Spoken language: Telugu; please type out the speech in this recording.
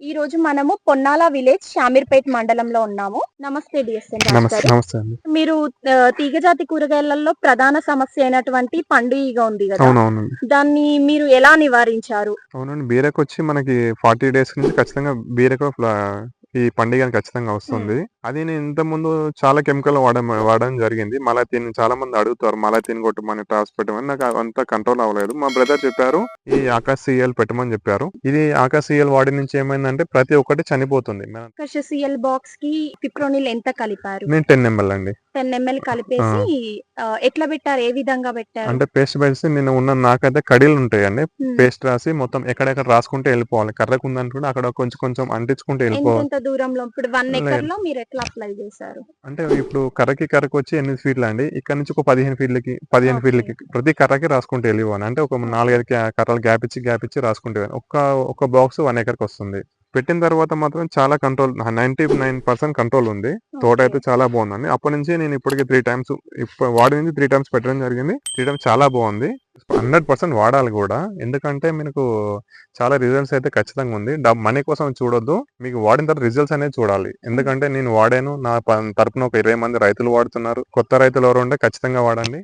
ఈ రోజు మనము పొన్నాల విలేజ్ షామీర్పేట్ మండలంలో ఉన్నాము. నమస్తే డిఎస్ఎన్ మీరు తీగజాతి కూరగాయలలో ప్రధాన సమస్య అయినటువంటి పండు ఈగ ఉంది కదా. దాన్ని మీరు ఎలా నివారించారు? అవునండి బీరకు వచ్చి మనకి ఫార్టీ డేస్ నుంచి ఖచ్చితంగా బీరకు ఈ పండుగ ఖచ్చితంగా వస్తుంది. అది నేను ఇంత ముందు చాలా కెమికల్ వాడడం వాడడం జరిగింది. మలాతీన్ చాలా మంది అడుగుతారు మలాతీన్ కొట్టమని టాస్ పెట్టమని. నాకు అంత కంట్రోల్ అవ్వలేదు. మా బ్రదర్ చెప్పారు ఈ ఆకాశ్ సీఎల్ పెట్టమని చెప్పారు. ఇది ఆకాశ్ సీఎల్ వాడి నుంచి ఏమైందంటే ప్రతి ఒక్కటి చనిపోతుంది. సిఎల్ బాక్స్కి ఫిప్రోనిల్ ఎంత కలిపారు? నేను టెన్ ఎంఎల్ అండి. టెన్ ఎంఎల్ కలిపేసి ఎట్లా పెట్టారు? ఏ విధంగా పెట్టారు? అంటే పేస్ట్ పెడిసి నేను ఉన్న నాకైతే కడీలు ఉంటాయండి. పేస్ట్ రాసి మొత్తం ఎక్కడెక్కడ రాసుకుంటే వెళ్ళిపోవాలి. కర్రకు ఉందనుకుంటే అక్కడ కొంచెం కొంచెం అంటించుకుంటే వెళ్ళిపోవాలి. ఎంత దూరంలో ఇప్పుడు వన్. ఎకర్లో మీరు ఎట్లా అప్లై చేశారు? అంటే ఇప్పుడు కర్రకి కర్రకు వచ్చి ఎనిమిది ఫీట్లు అండి. ఇక్కడ నుంచి ఒక పదిహేను ఫీట్లకి పదిహేను. ఫీట్లకి ప్రతి కర్రకి రాసుకుంటూ వెళ్ళిపోవాలి. అంటే ఒక నాలుగైదు క- కర్రలు గ్యాప్ ఇచ్చి గ్యాప్ ఇచ్చి రాసుకుంటూ. ఒక్క ఒక బాక్స్ వన్ ఎకర్కి వస్తుంది. పెట్టిన తర్వాత మాత్రం చాలా control ninety nine percent control ఉంది తోట అయితే చాలా బాగుందండి. అప్పటి నుంచి నేను ఇప్పటికి త్రీ టైమ్స్ ఇప్పుడు వాడి నుంచి త్రీ టైమ్స్ పెట్టడం జరిగింది. త్రీ టైమ్స్ చాలా బాగుంది. హండ్రెడ్ పర్సెంట్ వాడాలి కూడా. ఎందుకంటే మీకు చాలా రిజల్ట్స్ అయితే ఖచ్చితంగా ఉంది. మనీ కోసం చూడొద్దు. మీకు వాడిన తర్వాత రిజల్ట్స్ అనేది చూడాలి. ఎందుకంటే నేను వాడాను. నా తరపున ఒక ఇరవై మంది రైతులు వాడుతున్నారు. కొత్త రైతులు ఎవరు ఉంటే ఖచ్చితంగా వాడండి.